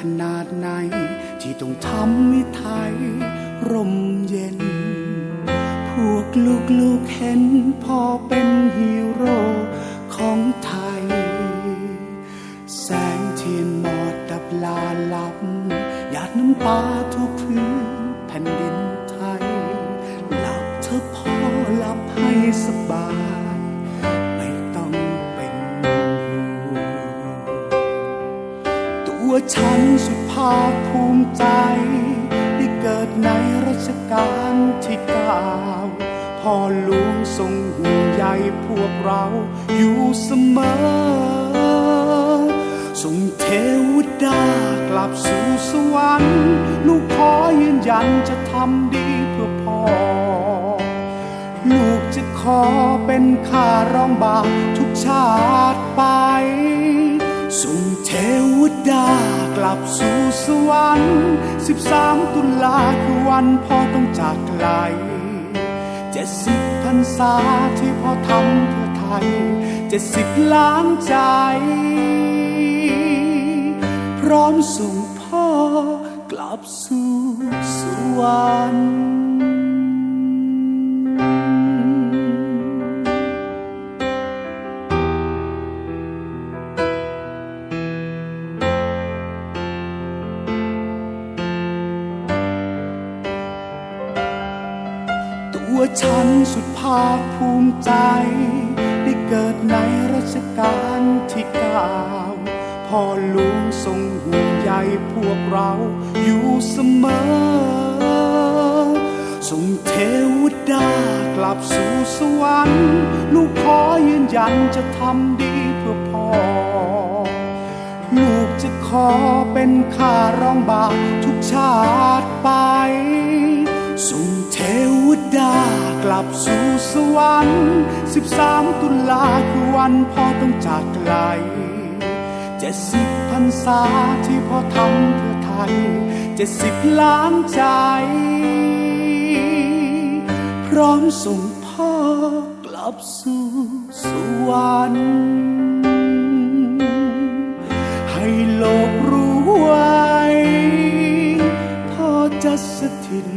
ขนาดไหน ที่ต้องทำให้ไทยร่มเย็น พวกลูกๆเห็นพ่อเป็นฮีโร่ของไทย แสงเทียนหมอดดับลาลับหยาดน้ำตาาคภูมิใจได้เกิดในรัชกาลที่เก้าพ่อหลวงทรงห่วงใยพวกเราอยู่เสมอส่งเทวดากลับสู่สวรรค์ลูกขอยืนยันจะทำดีเพื่อพ่อ ลูกจะขอเป็นข้ารองบาทุกชาติไป กลับสู่สวรรค์13ตุลาคือวันพ่อต้องจากไกลเจ็ดสิบพรรษาที่พ่อทำเพื่อไทยเจ็ดสิบล้านใจ พร้อมส่งพ่อกลับสู่สวรรค์ ตัวฉันสุดภาคภูมิใจ ได้เกิดในรัชกาลที่เก้าพ่อหลวงทรงห่วงใยพวกเราอยู่เสมอส่งเทวดากลับสู่สวรรค์ลูกขอยืนยันจะทำดีเพื่อพ่อ ลูกจะขอเป็นข้ารองบาปทุกชาติไป ส่งเทวดากลับสู่สวรรค์13ตุลาคือวันพ่อต้องจากไกลเจ็ดสิบพรรษาที่พ่อทำเพื่อไทยเจ็ดสิบล้านใจ พร้อมส่งพ่อกลับสู่สวรรค์ให้โลกรู้ไว้พ่อจะสถิต